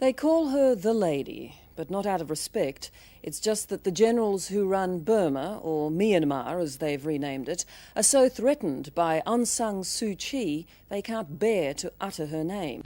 They call her the lady, but not out of respect. It's just that the generals who run Burma, or Myanmar as they've renamed it, are so threatened by San Suu Kyi they can't bear to utter her name.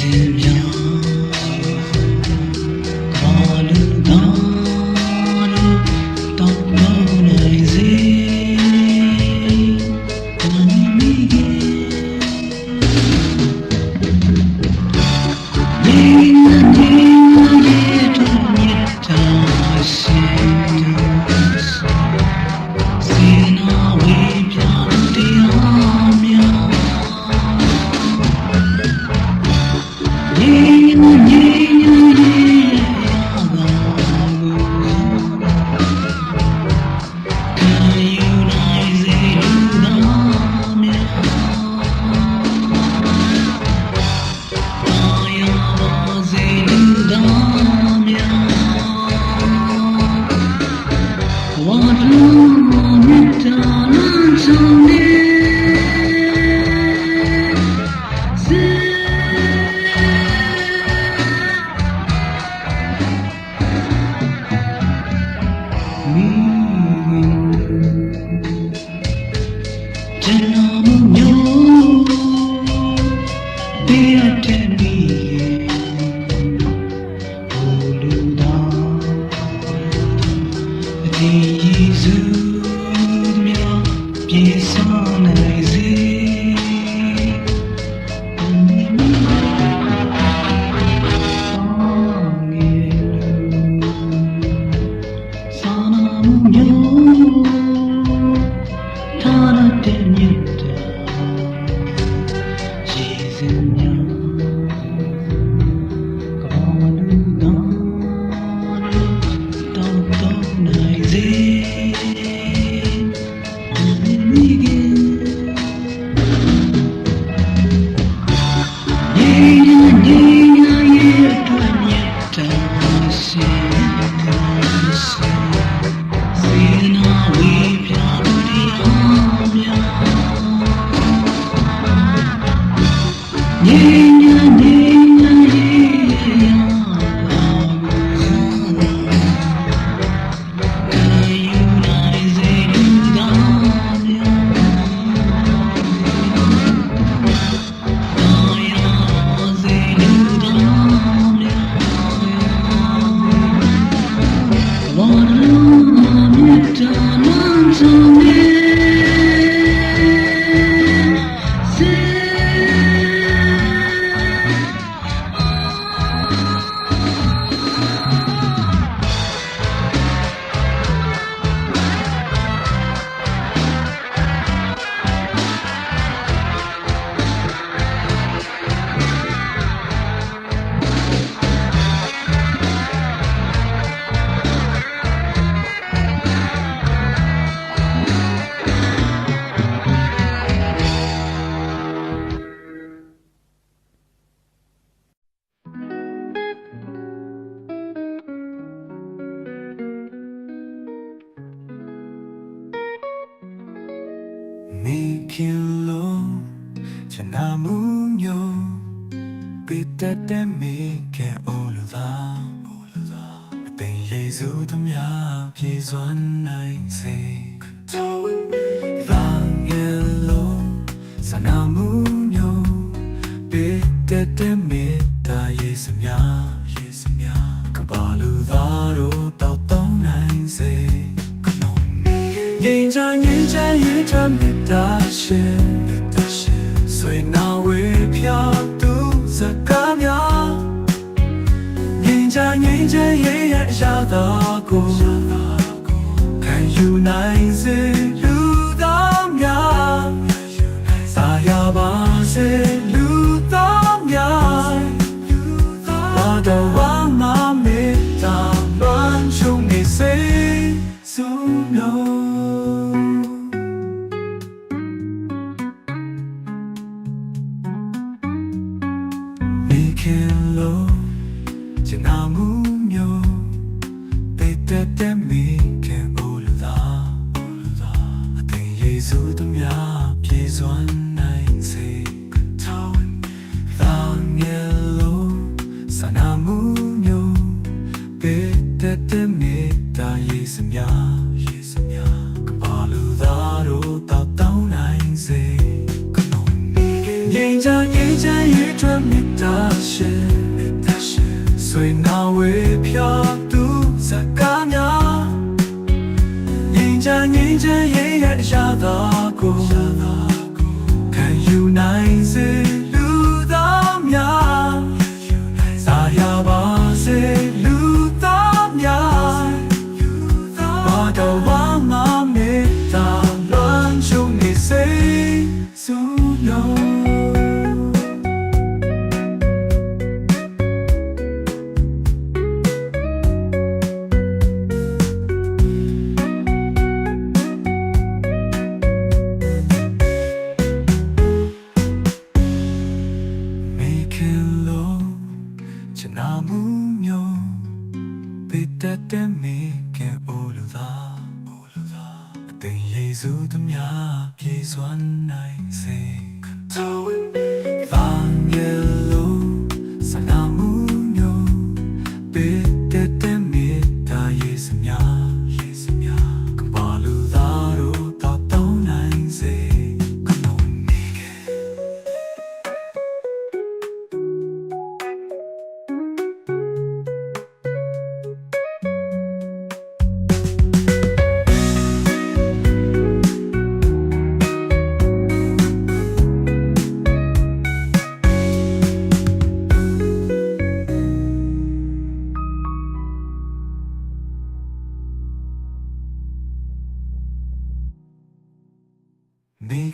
to 么牛 ရေစိုးသမျှပြေစွမ်းနိုင်စေတော့ဗန်ဂယ်လုံးစနာမှုမျိုးပေတတမေတာရေစမြရေစမြကဘာလူသားတို့တောက်တောင်းနိုင်စေကနုံငြိမ်ချမ်းငြိမ်ချမ်းရေချမ်းမြတ်တာရှင် ရှာတာကိုခံယူနိုင်စေ one night think. So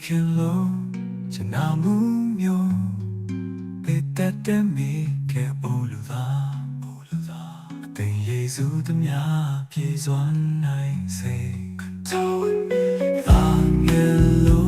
길로 지나무며 그때 때문에 올라 올라 그때 예수 드냐 비전 나의 색 Angelo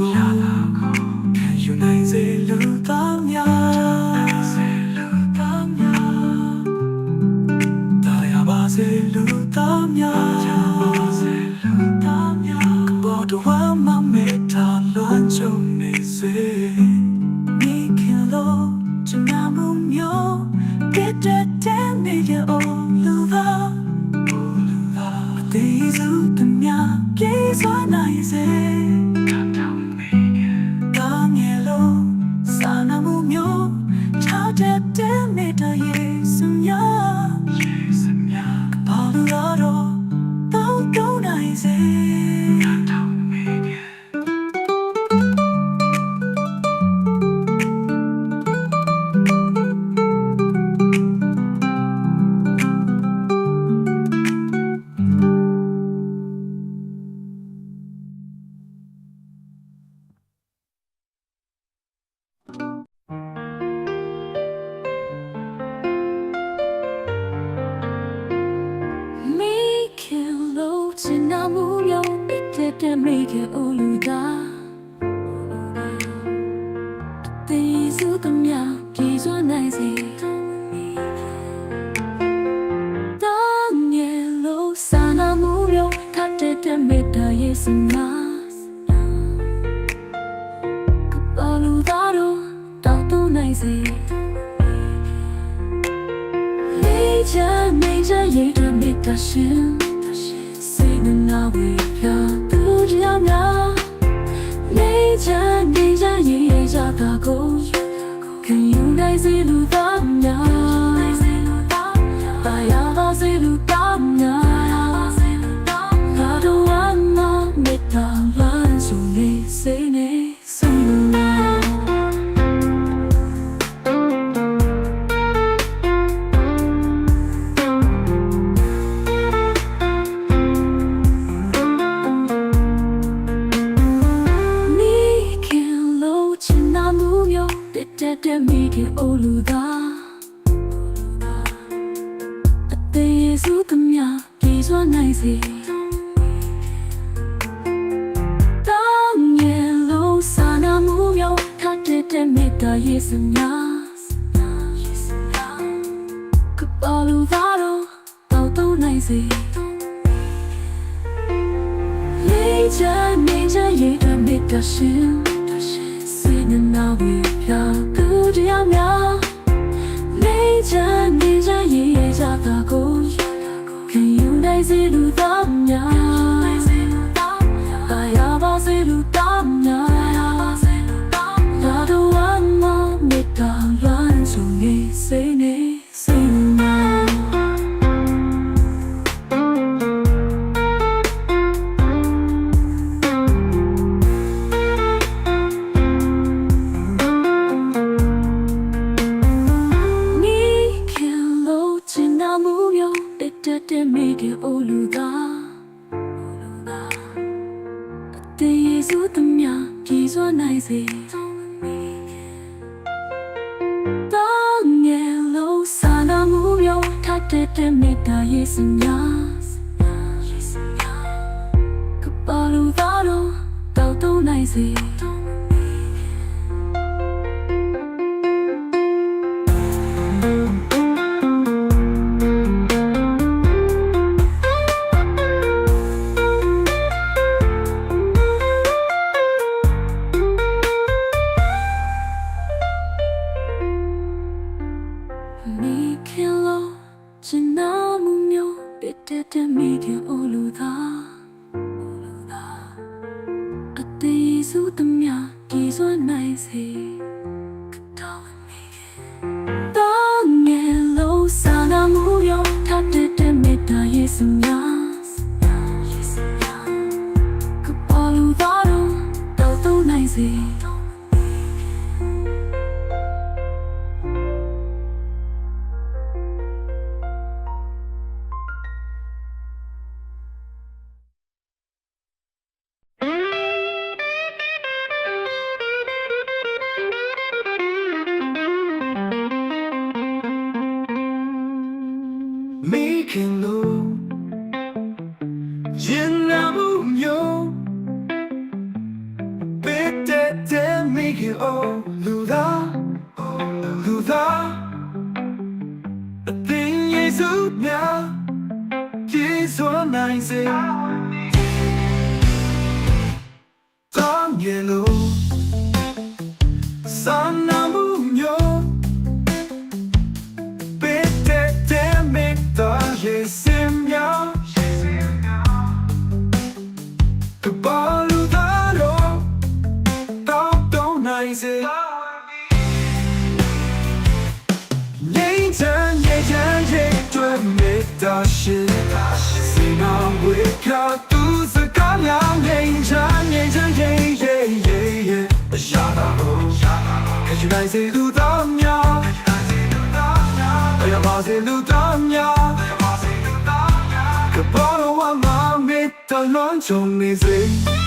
Cool. ကို Can you guys see the dark now? နေခင်အိုလူသာအသေးယေစုသမျှပြေစွာနိုင်စေတောင်းငယ်လို့စာနာမှုရောက်ထပ်တဲ့မေတ္တာယေစုများကပါလူသာတော့တောက်တော့နိုင်စေလေးချမ်းနေချမ်းရဲ့မေတ္တာရှင် စေသူသားများ နိုင်စေတော့ငယ်လို့စာနာမှုမျိုးထပ်တဲ့တဲ့မေတ္တာရေးစင်ညာကပါလို့တော့တော့နိုင်စေ မိခင်လို့ကျင်နာမှုမျိုးပြတတ်တဲ့မိခင်အိုလူသာအသေးစုသမျှကြီးစွမ်းနိုင်စေတော်မိခင်တောင်းငယ်လို့စာနာမှုမျိုးထပ်တဲ့မေတ္တာယေရှုများ စံ 땀냐 그 번호와 마음이 떨는 종이지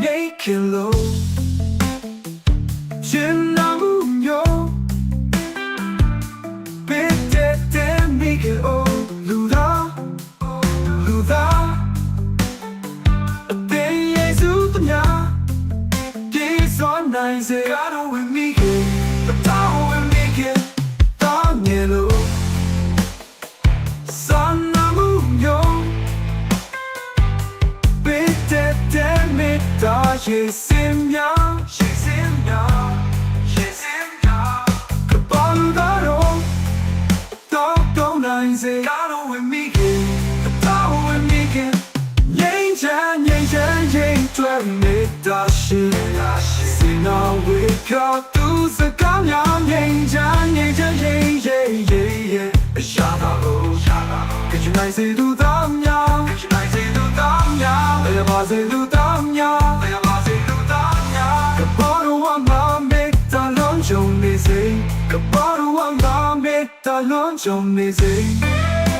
Naked love တာယေစင်မြယေစင်မြယေစင်မြကပန်ဒါရောတော့တော့နိုင်စေကတော့ဝင်မိခင်တော့ဝင်မိခင်ငိမ့်ချမ်းငိမ့်ချမ်းငိမ့်တွဲနေတာရှိစင်နာဝေဖြတ်သူစကားများငိမ့်ချမ်းငိ ကြုံနေစေက